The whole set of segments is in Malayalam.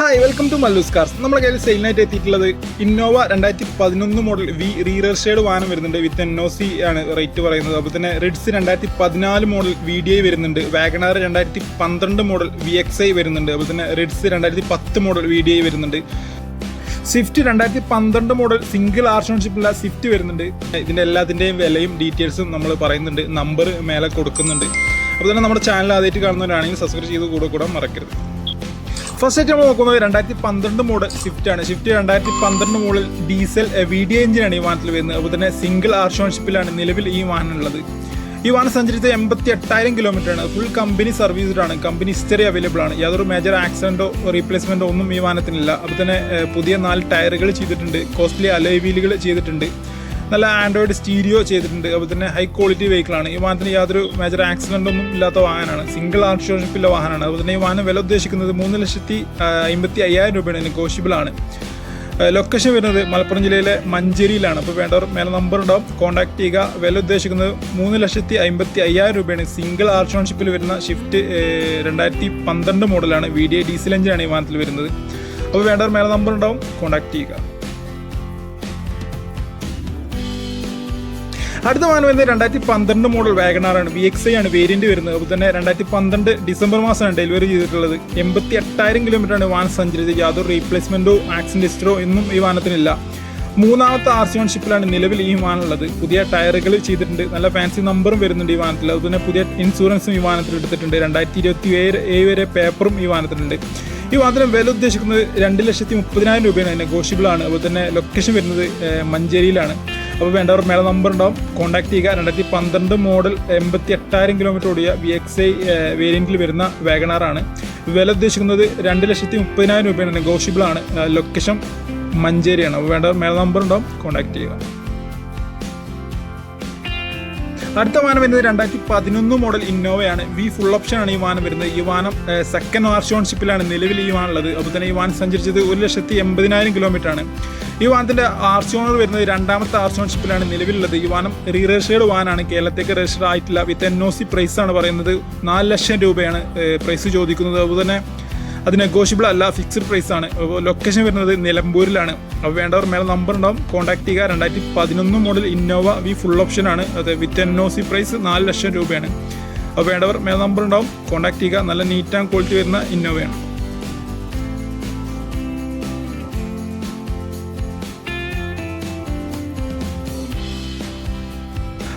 Hi welcome to Mallus cars നമ്മുടെ കയ്യിൽ സെയിലിനായിട്ട് എത്തിയിട്ടുള്ളത് ഇന്നോവ രണ്ടായിരത്തി പതിനൊന്ന് മോഡൽ വി റീറേർഷേഡ് വാഹനം വരുന്നുണ്ട് വിത്ത് എൻ ഒ സി ആണ് റേറ്റ് പറയുന്നത്. അപ്പോൾ തന്നെ റിഡ്സ് രണ്ടായിരത്തി പതിനാല് മോഡൽ വി ഡി ഐ വരുന്നുണ്ട്. വാഗണാർ രണ്ടായിരത്തി പന്ത്രണ്ട് മോഡൽ വി എക്സ് ഐ വരുന്നുണ്ട്. അപ്പോൾ തന്നെ റിഡ്സ് രണ്ടായിരത്തി പത്ത് മോഡൽ വി ഡി ഐ വരുന്നുണ്ട്. സ്വിഫ്റ്റ് രണ്ടായിരത്തി പന്ത്രണ്ട് മോഡൽ സിംഗിൾ ആർഷോൺഷിപ്പുള്ള സ്വിഫ്റ്റ് വരുന്നുണ്ട്. ഇതിന്റെ എല്ലാത്തിന്റെയും വിലയും ഡീറ്റെയിൽസും നമ്മൾ പറയുന്നുണ്ട്. നമ്പർ മേലെ കൊടുക്കുന്നുണ്ട്. അപ്പോൾ തന്നെ നമ്മുടെ ചാനൽ ആദ്യമായിട്ട് കാണുന്നവരാണെങ്കിൽ സബ്സ്ക്രൈബ് ചെയ്ത് കൂടെ കൂടാൻ മറക്കരുത്. ഫസ്റ്റ് ആയിട്ട് നമ്മൾ നോക്കുന്നത് രണ്ടായിരത്തി പന്ത്രണ്ട് മോഡൽ സ്വിഫ്റ്റ് ആണ് സ്വിഫ്റ്റ് രണ്ടായിരത്തി പന്ത്രണ്ട് മോഡൽ ഡീസൽ വി ഡി എഞ്ചിനാണ് ഈ വാഹനത്തിൽ വരുന്നത്. അതുപോലെ തന്നെ സിംഗിൾ ആർഷോൺഷിപ്പിലാണ് നിലവിൽ ഈ വാഹനം ഉള്ളത്. ഈ വാഹനം സഞ്ചരിച്ച എൺപത്തി എട്ടായിരം കിലോമീറ്റർ ആണ്. ഫുൾ കമ്പനി സർവീസ്ഡ് ആണ്. കമ്പനി ഹിസ്റ്ററി അവൈലബിൾ ആണ്. യാതൊരു മേജർ ആക്സിഡന്റോ റീപ്ലേസ്മെന്റോ ഒന്നും ഈ വാഹനത്തിനില്ല. അതുപോലെ തന്നെ പുതിയ നാല് ടയറുകൾ ചെയ്തിട്ടുണ്ട്. കോസ്റ്റ്ലി അലോയ് വീലുകൾ ചെയ്തിട്ടുണ്ട്. നല്ല ആൻഡ്രോയിഡ് സ്റ്റീരിയോ ചെയ്തിട്ടുണ്ട്. അതുപോലെ തന്നെ ഹൈ ക്വാളിറ്റി വെഹിക്കിളാണ് ഈ വാഹനത്തിന് യാതൊരു മേജർ ആക്സിഡന്റ് ഒന്നും ഇല്ലാത്ത വാഹനമാണ്. സിംഗിൾ ആർഷോഷിപ്പിലെ വാഹനമാണ്. അതുപോലെ തന്നെ ഈ വാഹനം വില ഉദ്ദേശിക്കുന്നത് മൂന്ന് ലക്ഷത്തി അമ്പത്തി അയ്യായിരം രൂപയാണ്. നെഗോഷ്യബിൾ ആണ്. ലൊക്കേഷൻ വരുന്നത് മലപ്പുറം ജില്ലയിലെ മഞ്ചേരിയിലാണ്. അപ്പോൾ വേണ്ടവർ മേലെ നമ്പർ ഉണ്ടാവും കോൺടാക്ട് ചെയ്യുക. വില ഉദ്ദേശിക്കുന്നത് മൂന്ന് ലക്ഷത്തി അമ്പത്തി അയ്യായിരം രൂപയാണ്. സിംഗിൾ ആർഷോൺഷിപ്പിൽ വരുന്ന ഷിഫ്റ്റ് രണ്ടായിരത്തി പന്ത്രണ്ട് മോഡലാണ് വി ഡി ഡീസൽ എഞ്ചിനാണ് ഈ വാഹനത്തിൽ വരുന്നത്. അപ്പോൾ വേണ്ടവർ മേലെ നമ്പർ ഉണ്ടാവും കോൺടാക്ട് ചെയ്യുക. അടുത്ത വാഹനം വരുന്നത് രണ്ടായിരത്തി പന്ത്രണ്ട് മോഡൽ വാഗണാറാണ് വി എക്സ് ഐ ആണ് വേരിയന്റ് വരുന്നത്. അപ്പോൾ തന്നെ രണ്ടായിരത്തി പന്ത്രണ്ട് ഡിസംബർ മാസമാണ് ഡെലിവറി ചെയ്തിട്ടുള്ളത്. എൺപത്തി എട്ടായിരം കിലോമീറ്റർ ആണ് വാഹനം സഞ്ചരിച്ചത്. യാതൊരു റീപ്ലേസ്മെന്റോ ആക്സിഡന്റ് ഹിസ്റ്ററോ ഒന്നും ഈ വാഹനത്തിനില്ല. മൂന്നാമത്തെ ആർ സി ഓൺഷിപ്പിലാണ് നിലവിൽ ഈ വാഹനം ഉള്ളത്. പുതിയ ടയറുകൾ ചെയ്തിട്ടുണ്ട്. നല്ല ഫാൻസി നമ്പറും വരുന്നുണ്ട് ഈ വാഹനത്തിൽ. അതുപോലെ തന്നെ പുതിയ ഇൻഷുറൻസും ഈ വാഹനത്തിൽ എടുത്തിട്ടുണ്ട്. രണ്ടായിരത്തി ഇരുപത്തി ഏഴ് വരെ പേപ്പറും ഈ വാഹനത്തിലുണ്ട്. ഈ വാഹനം വില ഉദ്ദേശിക്കുന്നത് രണ്ട് ലക്ഷത്തി മുപ്പതിനായിരം രൂപയാണ്. നെഗോഷ്യബിൾ ആണ്. അതുപോലെ തന്നെ ലൊക്കേഷൻ വരുന്നത് മഞ്ചേരിയിലാണ്. അപ്പോൾ വേണ്ടവർ മേലെ നമ്പർ ഉണ്ടാവും. കോൺടാക്ട് ചെയ്യുക. രണ്ടായിരത്തി പന്ത്രണ്ട് മോഡൽ എൺപത്തി എട്ടായിരം കിലോമീറ്റർ ഓടിയ വി എക്സ് ഐ വേരിയന്റിൽ വരുന്ന വാഗണാറാണ് വില ഉദ്ദേശിക്കുന്നത് രണ്ട് ലക്ഷത്തി മുപ്പതിനായിരം രൂപയാണ്. നെഗോഷ്യബിൾ ആണ്. ലൊക്കേഷൻ മഞ്ചേരിയാണ്. അപ്പോൾ വേണ്ടവർ മേലെ നമ്പർ ഉണ്ടാവും. കോൺടാക്ട് ചെയ്യുക. അടുത്ത വാഹനം വരുന്നത് രണ്ടായിരത്തി പതിനൊന്ന് മോഡൽ ഇന്നോവയാണ് വി ഫുൾ ഓപ്ഷൻ ആണ് ഈ വാഹനം വരുന്നത്. ഈ വാഹനം സെക്കൻഡ് ആർഷോൺഷിപ്പിലാണ് നിലവിൽ ഈ വാഹനം ഉള്ളത്. അപ്പോൾ തന്നെ ഈ വാഹനം സഞ്ചരിച്ചത് ഒരു ലക്ഷത്തി എൺപതിനായിരം കിലോമീറ്റർ ആണ്. ഈ വാഹനത്തിന്റെ ആർസിയോണർ വരുന്നത് രണ്ടാമത്തെ ആർസിയോൺഷിപ്പിലാണ് നിലവിലുള്ളത് ഈ വാഹനം റീ രജിസ്റ്റേർഡ് വാഹനമാണ്. കേരളത്തേക്ക് രജിസ്റ്റർ ആയിട്ടില്ല. With N O C price ആണ് പറയുന്നത്. നാല് ലക്ഷം രൂപയാണ് പ്രൈസ് ചോദിക്കുന്നത്. അതുപോലെ തന്നെ അത് നെഗോഷ്യബിൾ അല്ല ഫിക്സ്ഡ് പ്രൈസ് ആണ്. ലൊക്കേഷൻ വരുന്നത് നിലമ്പൂരിലാണ്. അപ്പോൾ വേണ്ടവർ മേലെ നമ്പർ ഉണ്ടാവും. കോൺടാക്ട് ചെയ്യുക. രണ്ടായിരത്തി പതിനൊന്ന് model Innova V full option ആണ്. അത് with N O C price നാല് ലക്ഷം രൂപയാണ്. അപ്പോൾ വേണ്ടവർ മേലെ നമ്പർ ഉണ്ടാവും. കോൺടാക്ട് ചെയ്യുക. നല്ല നീറ്റ് ആൻഡ് ക്വാളിറ്റി വരുന്ന ഇന്നോവയാണ്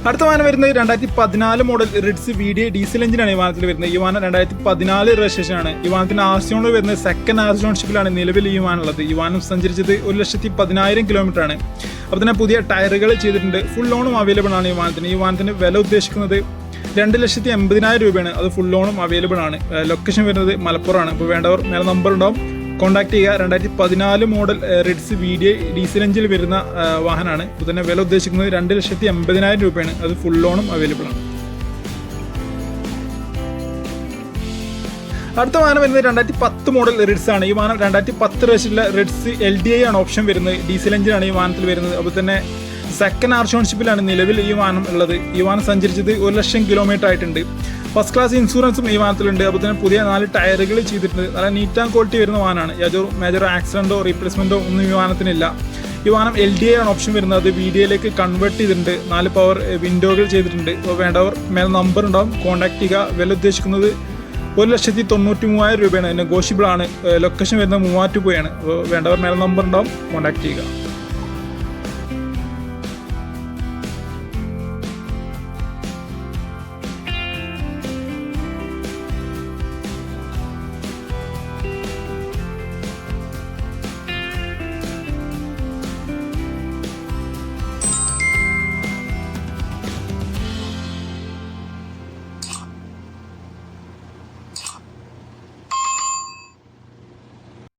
അടുത്ത വാഹനം വരുന്നത് രണ്ടായിരത്തി പതിനാല് model Ritz V D diesel എഞ്ചിനാണ് ഈ വാഹനത്തിൽ വരുന്നത്. ഈ വാഹനം രണ്ടായിരത്തി പതിനാല് രജിസ്ട്രേഷൻ ആണ്. ഈ വാഹനത്തിന് ആർസിയോണിൽ വരുന്നത് സെക്കൻഡ് ആർസിയോൺഷിപ്പിലാണ് നിലവിൽ ഈ വാഹനം ഉള്ളത്. ഈ വാഹനം സഞ്ചരിച്ചത് ഒരു ലക്ഷത്തി പതിനായിരം കിലോമീറ്റർ ആണ്. അപ്പോൾ തന്നെ പുതിയ ടയറുകൾ ചെയ്തിട്ടുണ്ട്. ഫുൾ ലോണും അവൈലബിൾ ആണ് ഈ വാഹനത്തിന്. ഈ വാഹനത്തിന് വില ഉദ്ദേശിക്കുന്നത് രണ്ട് ലക്ഷത്തി എൺപതിനായിരം രൂപയാണ്. അത് ഫുൾ ലോണും അവൈലബിൾ ആണ്. ലൊക്കേഷൻ വരുന്നത് മലപ്പുറമാണ് അപ്പോൾ വേണ്ടവർ മേലെ നമ്പർ ഉണ്ടാവും. കോൺടാക്ട് ചെയ്യുക. രണ്ടായിരത്തി പതിനാല് model Ritz V D diesel എഞ്ചിൽ വരുന്ന വാഹനമാണ് ഇപ്പോൾ തന്നെ വില ഉദ്ദേശിക്കുന്നത് രണ്ട് ലക്ഷത്തി എൺപതിനായിരം രൂപയാണ്. അത് ഫുൾ ലോണും അവൈലബിൾ ആണ്. അടുത്ത വാഹനം വരുന്നത് രണ്ടായിരത്തി പത്ത് മോഡൽ റിഡ്സ് ആണ്. ഈ വാഹനം രണ്ടായിരത്തി പത്ത് റേഷനിലെ റിഡ്സ് എൽ ഡി ഐ ആണ് ഓപ്ഷൻ വരുന്നത്. ഡീസൽ എഞ്ചിനാണ് ഈ വാഹനത്തിൽ വരുന്നത്. അപ്പോൾ തന്നെ സെക്കൻഡ് ആർഷോൺഷിപ്പിലാണ് നിലവിൽ ഈ വാഹനം ഉള്ളത്. ഈ വാഹനം സഞ്ചരിച്ചത് ഒരു ലക്ഷം കിലോമീറ്റർ ആയിട്ടുണ്ട്. ഫസ്റ്റ് ക്ലാസ് ഇൻഷുറൻസും ഈ വാഹനത്തിലുണ്ട്. അപ്പോൾ തന്നെ പുതിയ നാല് ടയറുകൾ ചെയ്തിട്ടുണ്ട്. നല്ല നീറ്റ് ആൻഡ് ക്വാളിറ്റി വരുന്ന വാഹനമാണ്. യാതൊരു മേജർ ആക്സിഡന്റോ റീപ്ലേസ്മെന്റോ ഒന്നും ഈ വാഹനത്തിനില്ല. ഈ വാഹനം എൽ ഡി എ ആണ് ഓപ്ഷൻ വരുന്നത്. അത് വി ഡി എയിലേക്ക് കൺവേർട്ട് ചെയ്തിട്ടുണ്ട്. നാല് പവർ വിൻഡോകൾ ചെയ്തിട്ടുണ്ട്. അപ്പോൾ വേണ്ടവർ മേൽ നമ്പർ ഉണ്ടാവും. കോൺടാക്ട് ചെയ്യുക. വില ഉദ്ദേശിക്കുന്നത് ഒരു ലക്ഷത്തി തൊണ്ണൂറ്റി മൂവായിരം രൂപയാണ്. നെഗോഷ്യബിൾ ആണ്. ലൊക്കേഷൻ വരുന്നത് മൂവാറ്റുപുഴയാണ്. അപ്പോൾ വേണ്ടവർ മേൽ നമ്പർ ഉണ്ടാവും. കോൺടാക്ട് ചെയ്യുക.